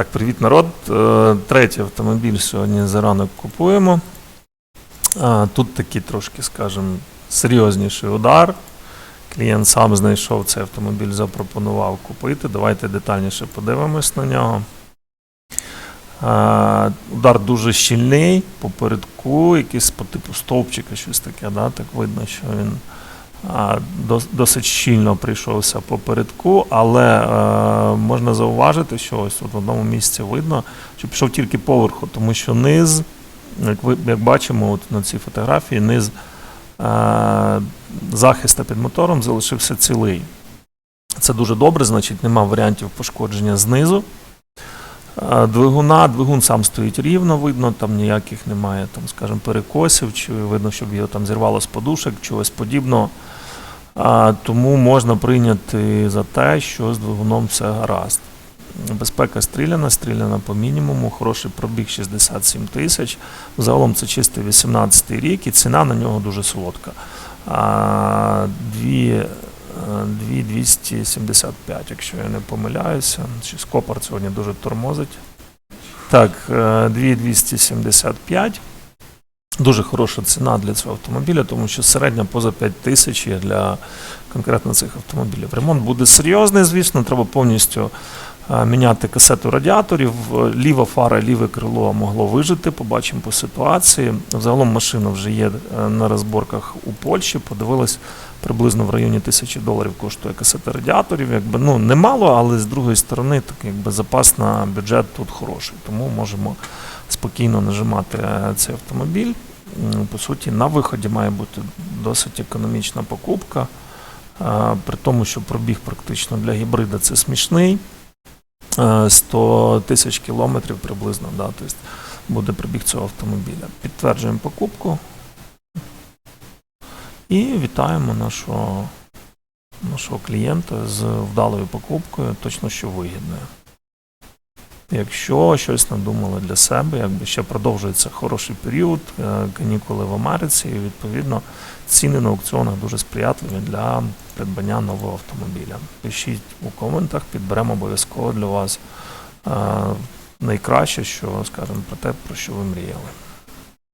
Так, привіт, народ. Е, Третій автомобіль сьогодні заранок купуємо. Е, Тут такий трошки, скажімо, серйозніший удар. Клієнт сам знайшов цей автомобіль, запропонував купити. Давайте детальніше подивимось на нього. Е, Удар дуже щільний, попередку, якийсь по типу стовпчика, щось таке, да? так видно, що він досить щільно прийшовся попередку, але е, можна зауважити, що ось в одному місці видно, що пішов тільки поверху, тому що низ, як, ви, як бачимо от на цій фотографії, низ е, захиста під мотором залишився цілий. Це дуже добре, значить нема варіантів пошкодження знизу. Е, Двигуна, двигун сам стоїть рівно, видно, там ніяких немає, там, скажімо, перекосів, чи видно, щоб його там зірвало з подушок, чогось подібного. А, тому можна прийняти за те, що з двигуном все гаразд. Безпека стріляна, стріляна по мінімуму, хороший пробіг 67 тисяч. Загалом це чистий 18 рік, і ціна на нього дуже солодка. А, дві, е, дві 275, якщо я не помиляюся. Скопар сьогодні дуже тормозить. Так, е, 2275. Дуже хороша ціна для цього автомобіля, тому що середня поза 5 тисяч є для конкретно цих автомобілів. Ремонт буде серйозний, звісно, треба повністю е, міняти касету радіаторів. Е, Ліва фара, ліве крило могло вижити, побачимо по ситуації. Загалом машина вже є е, на розборках у Польщі. Подивилась приблизно в районі тисячі доларів коштує касета радіаторів. Якби ну немало, але з другої сторони, так якби запас на бюджет тут хороший. Тому можемо спокійно нажимати цей автомобіль. По суті, на виході має бути досить економічна покупка. При тому, що пробіг практично для гібрида це смішний. Е, 100 тисяч кілометрів приблизно, да, тобто буде пробіг цього автомобіля. Підтверджуємо покупку. І вітаємо нашого, нашого клієнта з вдалою покупкою, точно що вигідною. Якщо щось надумали для себе, якби ще продовжується хороший період, е, канікули в Америці, і відповідно ціни на аукціонах дуже сприятливі для придбання нового автомобіля. Пишіть у коментах, підберемо обов'язково для вас е, найкраще, що скажемо про те, про що ви мріяли.